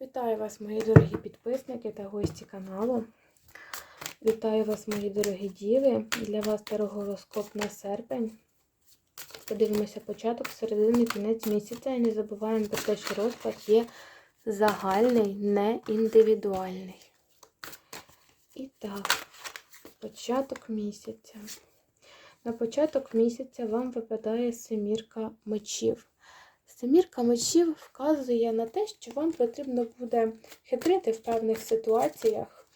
Вітаю вас, мої дорогі підписники та гості каналу. Вітаю вас, мої дорогі діви. Для вас тарогороскоп на серпень. Подивимося початок, середини, кінець місяця. І не забуваємо про те, що розклад є загальний, не індивідуальний. І так, початок місяця. На початок місяця вам випадає семірка мечів. Семірка мечів вказує на те, що вам потрібно буде хитрити в певних ситуаціях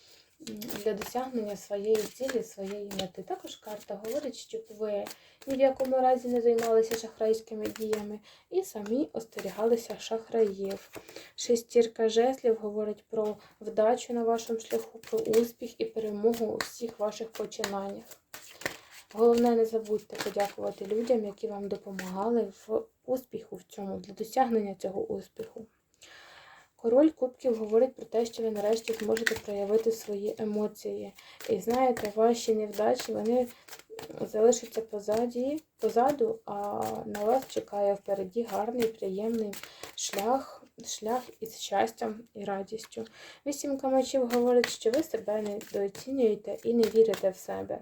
для досягнення своєї цілі, своєї мети. Також карта говорить, щоб ви ні в якому разі не займалися шахрайськими діями і самі остерігалися шахраїв. Шестірка жезлів говорить про вдачу на вашому шляху, про успіх і перемогу у всіх ваших починаннях. Головне, не забудьте подякувати людям, які вам допомагали в успіху в цьому, для досягнення цього успіху. Король Кубків говорить про те, що ви нарешті зможете проявити свої емоції. І знаєте, ваші невдачі вони залишаться позаді, позаду, а на вас чекає впереді гарний, приємний шлях, шлях із щастям і радістю. Вісімка мечів говорить, що ви себе недооцінюєте і не вірите в себе.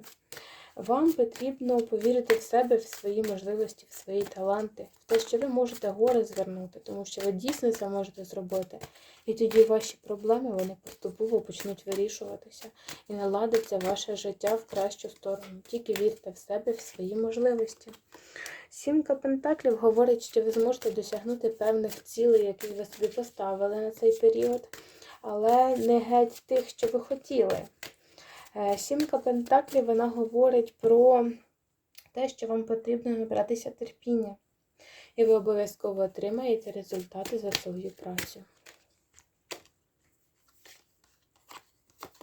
Вам потрібно повірити в себе, в свої можливості, в свої таланти, в те, що ви можете гори звернути, тому що ви дійсно це можете зробити. І тоді ваші проблеми вони поступово почнуть вирішуватися і наладиться ваше життя в кращу сторону. Тільки вірте в себе, в свої можливості. Сімка Пентаклів говорить, що ви зможете досягнути певних цілей, які ви собі поставили на цей період, але не геть тих, що ви хотіли. Е, Сімка Пентаклів вона говорить про те, що вам потрібно набратися терпіння. І ви обов'язково отримаєте результати за свою працю.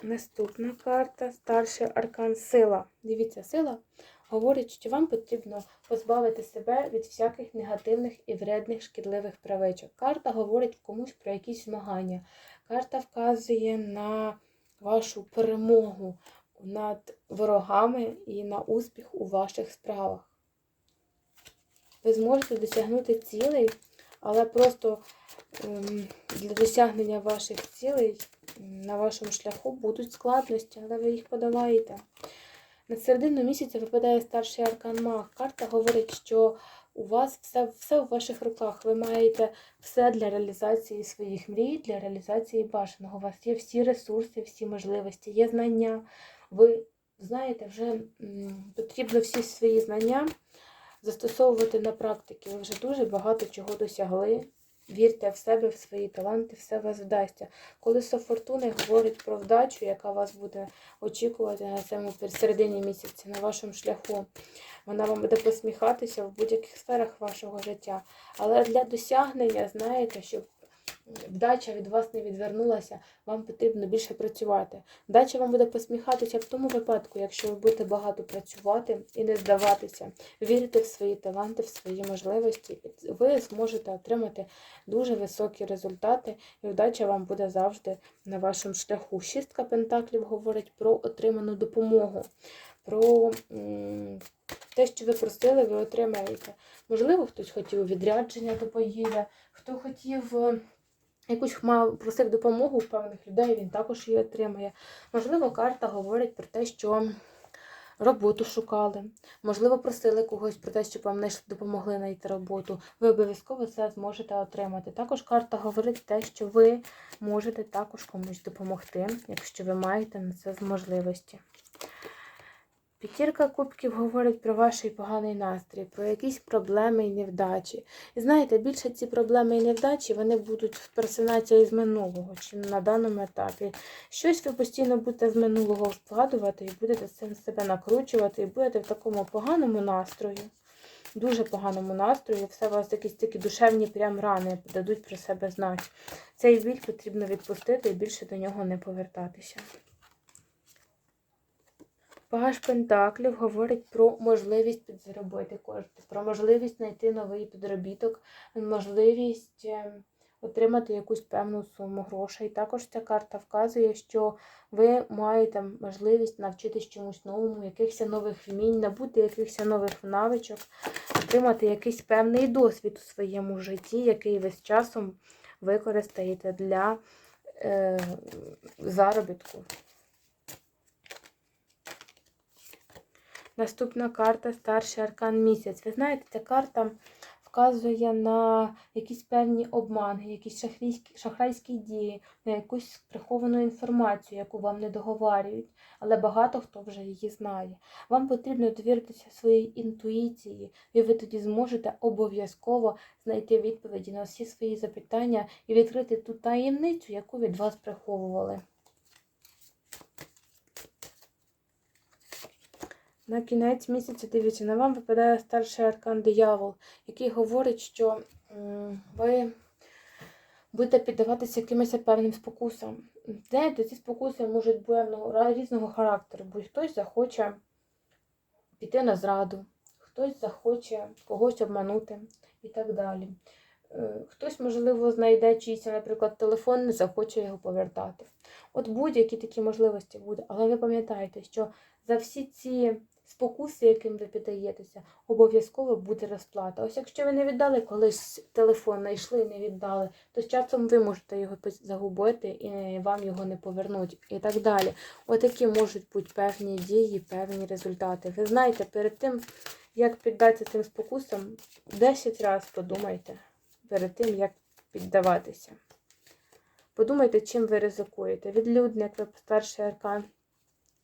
Наступна карта старший аркан сила. Дивіться, сила говорить, що вам потрібно позбавити себе від всяких негативних і вредних шкідливих правичок. Карта говорить комусь про якісь змагання. Карта вказує на вашу перемогу над ворогами і на успіх у ваших справах. Ви зможете досягнути цілей, але просто ем, для досягнення ваших цілей на вашому шляху будуть складності, але ви їх подолаєте. На середину місяця випадає старший аркан Маг. Карта говорить, що у вас все, все в ваших руках. Ви маєте все для реалізації своїх мрій, для реалізації бажаного. У вас є всі ресурси, всі можливості, є знання. Ви знаєте, вже потрібно всі свої знання застосовувати на практиці. Ви вже дуже багато чого досягли. Вірте в себе, в свої таланти, все вас вдасться. Колесо фортуни говорить про вдачу, яка вас буде очікувати на цьому середині місяця, на вашому шляху. Вона вам буде посміхатися в будь-яких сферах вашого життя. Але для досягнення, знаєте, щоб вдача від вас не відвернулася, вам потрібно більше працювати. Вдача вам буде посміхатися в тому випадку, якщо ви будете багато працювати і не здаватися, вірити в свої таланти, в свої можливості, ви зможете отримати дуже високі результати, і вдача вам буде завжди на вашому шляху. Шістка пентаклів говорить про отриману допомогу, про те, що ви просили, ви отримаєте. Можливо, хтось хотів відрядження, то поїде, хто хотів. Якусь просив допомогу у певних людей, він також її отримає. Можливо, карта говорить про те, що роботу шукали. Можливо, просили когось про те, щоб вам допомогли знайти роботу. Ви обов'язково це зможете отримати. Також карта говорить те, що ви можете також комусь допомогти, якщо ви маєте на це можливості. П'ятірка кубків говорить про ваш поганий настрій, про якісь проблеми і невдачі. І знаєте, більше ці проблеми і невдачі вони будуть в персонаті з минулого, чи на даному етапі. Щось ви постійно будете з минулого згадувати і будете з цим себе накручувати, і будете в такому поганому настрої, дуже поганому настрої, все у вас якісь такі душевні прям рани дадуть про себе знати. Цей біль потрібно відпустити і більше до нього не повертатися. Паж Пентаклів говорить про можливість підзаробити кошти, про можливість знайти новий підробіток, можливість е, отримати якусь певну суму грошей. Також ця карта вказує, що ви маєте можливість навчитись чомусь новому, якихось нових вмінь, набути якихось нових навичок, отримати якийсь певний досвід у своєму житті, який ви з часом використаєте для е, заробітку. Наступна карта старший аркан місяць. Ви знаєте, ця карта вказує на якісь певні обмани, якісь шахрайські, шахрайські дії, на якусь приховану інформацію, яку вам не договарюють, але багато хто вже її знає. Вам потрібно довіритися своїй інтуїції, і ви тоді зможете обов'язково знайти відповіді на всі свої запитання і відкрити ту таємницю, яку від вас приховували. На кінець місяця, дивіться, на вам випадає старший аркан диявол, який говорить, що ви будете піддаватися якимось певним спокусам. Знаєте, ці спокуси можуть бути різного характеру, бо хтось захоче піти на зраду, хтось захоче когось обманути і так далі. Е, Хтось, можливо, знайде чийсь, наприклад, телефон, не захоче його повертати. От будь-які такі можливості буде. Але ви пам'ятаєте, що за всі ці спокуси, яким ви піддаєтеся, обов'язково буде розплата. Ось якщо ви не віддали колись телефон, знайшли і не віддали, то з часом ви можете його загубити і вам його не повернуть і так далі. Отакі можуть бути певні дії, певні результати. Ви знаєте, перед тим, як піддатися цим спокусам, 10 разів подумайте перед тим, як піддаватися. Подумайте, чим ви ризикуєте. Відлюдник, старший аркан,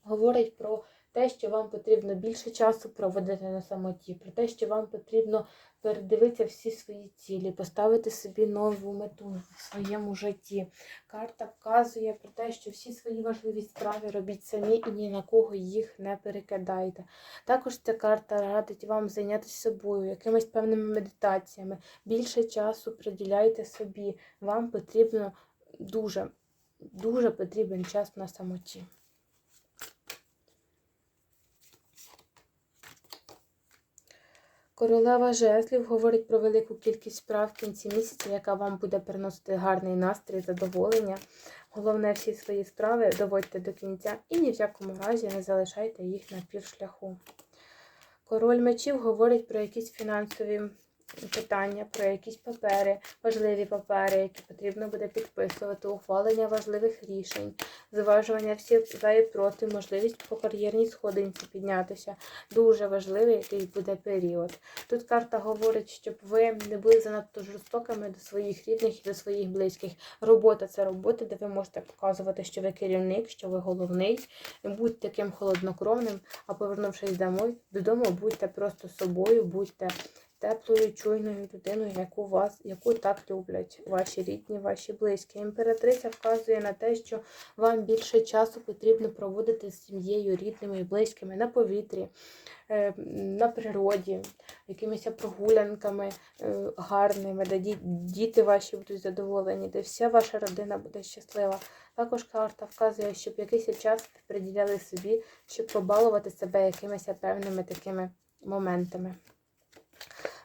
говорить про те, що вам потрібно більше часу проводити на самоті, про те, що вам потрібно передивитися всі свої цілі, поставити собі нову мету в своєму житті. Карта вказує про те, що всі свої важливі справи робіть самі і ні на кого їх не перекидайте. Також ця карта радить вам зайнятися собою, якимись певними медитаціями. Більше часу приділяйте собі. Вам потрібно дуже, дуже потрібен час на самоті. Королева жезлів говорить про велику кількість справ в кінці місяця, яка вам буде приносити гарний настрій, задоволення. Головне, всі свої справи доводьте до кінця і ні в якому разі не залишайте їх на півшляху. Король мечів говорить про якісь фінансові питання, про якісь папери, важливі папери, які потрібно буде підписувати, ухвалення важливих рішень, зважування всіх за і проти, можливість по кар'єрній сходинці піднятися. Дуже важливий який буде період. Тут карта говорить, щоб ви не були занадто жорстокими до своїх рідних і до своїх близьких. Робота це робота, де ви можете показувати, що ви керівник, що ви головний. Будьте таким холоднокровним, а повернувшись домой, додому, будьте просто собою, будьте теплою, чуйною людиною, яку вас, яку так люблять ваші рідні, ваші близькі. Імператриця вказує на те, що вам більше часу потрібно проводити з сім'єю, рідними і близькими на повітрі, е, на природі, якимись прогулянками е, гарними, де діти ваші будуть задоволені, де вся ваша родина буде щаслива. Також карта вказує, щоб якийсь час приділяли собі, щоб побалувати себе якимись певними такими моментами.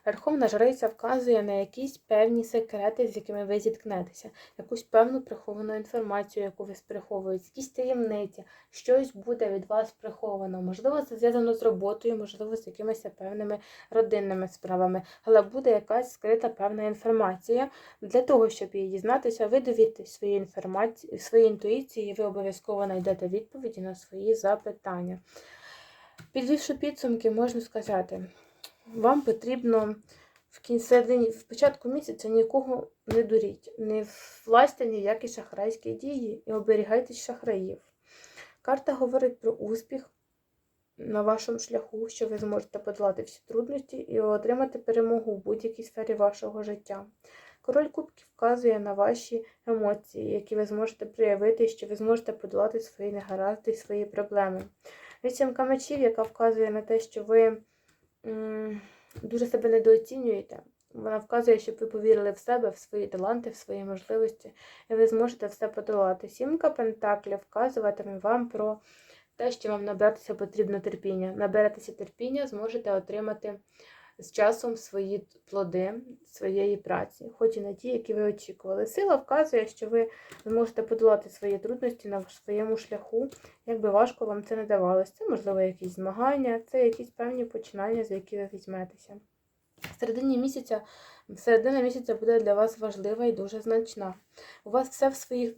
Верховна жриця вказує на якісь певні секрети, з якими ви зіткнетеся, якусь певну приховану інформацію, яку ви приховуєте, якісь таємниці, щось буде від вас приховано. Можливо, це зв'язано з роботою, можливо, з якимись певними родинними справами, але буде якась скрита певна інформація. Для того, щоб її дізнатися, ви довіртесь своїй інформації, своїй інтуїції, і ви обов'язково знайдете відповіді на свої запитання. Підвівши підсумки, можна сказати, вам потрібно в кінці, в початку місяця нікого не дуріть, не власьте ніякі шахрайські дії і оберігайтесь шахраїв. Карта говорить про успіх на вашому шляху, що ви зможете подолати всі трудності і отримати перемогу в будь-якій сфері вашого життя. Король Кубків вказує на ваші емоції, які ви зможете проявити, що ви зможете подолати свої негаразди, і свої проблеми. Вісімка мечів, яка вказує на те, що ви дуже себе недооцінюєте. Вона вказує, щоб ви повірили в себе, в свої таланти, в свої можливості, і ви зможете все подолати. Сімка Пентакля вказуватиме вам про те, що вам набратися потрібно терпіння. Наберетеся терпіння, зможете отримати з часом свої плоди своєї праці, хоч і не ті, які ви очікували. Сила вказує, що ви зможете подолати свої трудності на своєму шляху, як би важко вам це не давалося. Це, можливо, якісь змагання, це якісь певні починання, за які ви візьметеся. Середині місяця, середина місяця буде для вас важлива і дуже значна. У вас все в своїх,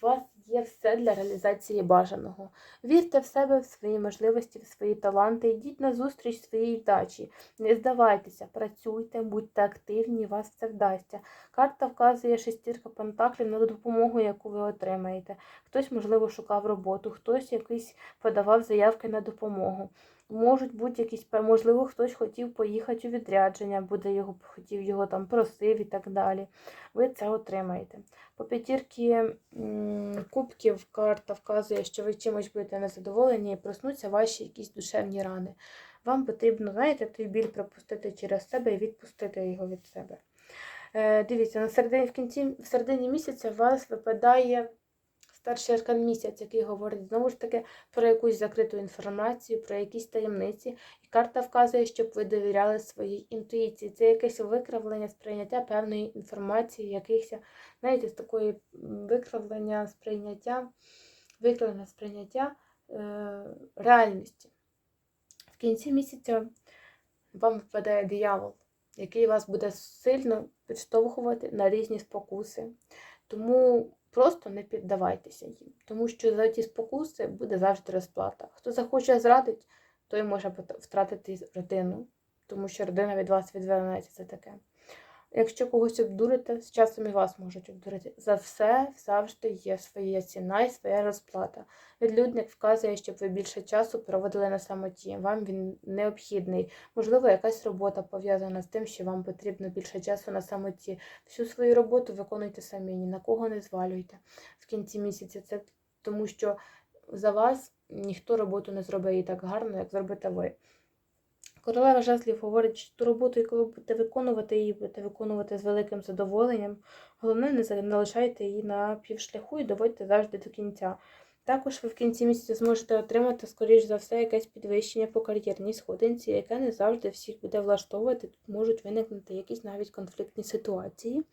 вас є все для реалізації бажаного. Вірте в себе, в свої можливості, в свої таланти, йдіть на зустріч своїй вдачі. Не здавайтеся, працюйте, будьте активні, вас це вдасться. Карта вказує шестірка пентаклів на допомогу, яку ви отримаєте. Хтось, можливо, шукав роботу, хтось якийсь подавав заявки на допомогу. Можуть бути якісь, можливо, хтось хотів поїхати у відрядження, буде його хотів його там просив і так далі. Ви це отримаєте. По п'ятірки кубків карта вказує, що ви чимось будете незадоволені і проснуться ваші якісь душевні рани. Вам потрібно, знаєте, той біль пропустити через себе і відпустити його від себе. Е, дивіться, на середині, в кінці, в середині місяця у вас випадає старший аркан місяць, який говорить знову ж таки про якусь закриту інформацію, про якісь таємниці. І карта вказує, щоб ви довіряли своїй інтуїції. Це якесь викривлення сприйняття певної інформації, якихось, знаєте, з такої викривлення сприйняття, викривлення сприйняття е, реальності. В кінці місяця вам випадає диявол, який вас буде сильно підштовхувати на різні спокуси. Тому просто не піддавайтеся їм, тому що за ті спокуси буде завжди розплата. Хто захоче зрадити, той може втратити родину, тому що родина від вас відвернеться. Це таке. Якщо когось обдурите, з часом і вас можуть обдурити. За все завжди є своя ціна і своя розплата. Відлюдник вказує, щоб ви більше часу проводили на самоті. Вам він необхідний. Можливо, якась робота пов'язана з тим, що вам потрібно більше часу на самоті. Всю свою роботу виконуйте самі, ні на кого не звалюйте в кінці місяця. Це тому, що за вас ніхто роботу не зробить її так гарно, як зробите ви. Королева жезлів говорить, що ту роботу, яку ви будете виконувати, її будете виконувати з великим задоволенням. Головне, не за- не лишайте її на півшляху і доводьте завжди до кінця. Також ви в кінці місяця зможете отримати, скоріш за все, якесь підвищення по кар'єрній сходинці, яке не завжди всіх буде влаштовувати. Тут можуть виникнути якісь навіть конфліктні ситуації.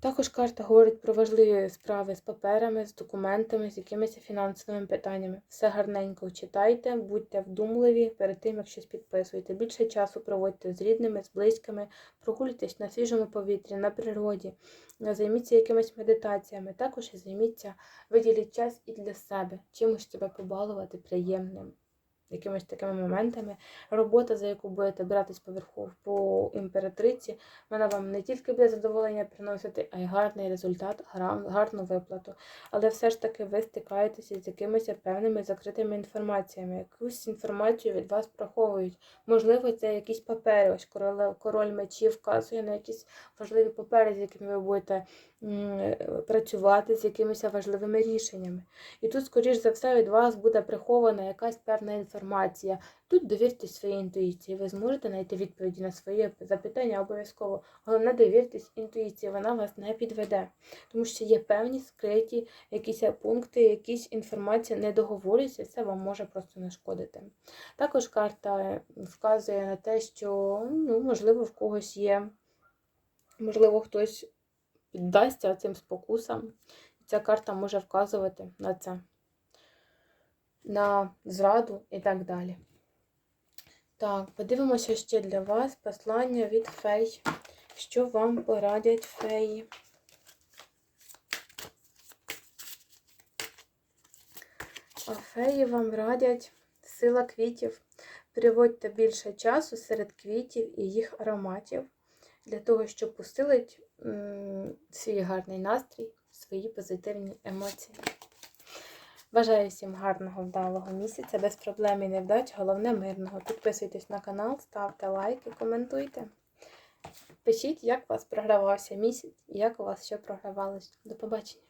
Також карта говорить про важливі справи з паперами, з документами, з якимись фінансовими питаннями. Все гарненько читайте, будьте вдумливі перед тим, як щось підписуєте. Більше часу проводьте з рідними, з близькими, прогулюйтесь на свіжому повітрі, на природі, займіться якимись медитаціями. Також і займіться, виділіть час і для себе, чимось себе побалувати приємним. Якимись такими моментами. Робота, за яку будете братись поверху по імператриці, вона вам не тільки буде задоволення приносити, а й гарний результат, гарну виплату. Але все ж таки ви стикаєтеся з якимись певними закритими інформаціями. Якусь інформацію від вас приховують. Можливо, це якісь папери. Ось король, король мечів вказує на якісь важливі папери, з якими ви будете працювати, з якимись важливими рішеннями. І тут, скоріш за все, від вас буде прихована якась певна інформація. Тут довіртесь своїй інтуїції. Ви зможете знайти відповіді на свої запитання обов'язково. Головне, довіртесь інтуїції, вона вас не підведе. Тому що є певні скриті якісь пункти, якісь інформація не договорюється, це вам може просто нашкодити. Також карта вказує на те, що ну, можливо в когось є, можливо, хтось піддасться цим спокусам. Ця карта може вказувати на це, на зраду і так далі. Так, подивимося ще для вас послання від фей. Що вам порадять феї? А феї вам радять сила квітів. Приводьте більше часу серед квітів і їх ароматів для того, щоб посилити свій гарний настрій, свої позитивні емоції. Бажаю всім гарного, вдалого місяця, без проблем і невдач, головне мирного. Підписуйтесь на канал, ставте лайки, коментуйте. Пишіть, як у вас програвався місяць і як у вас що програвалось. До побачення!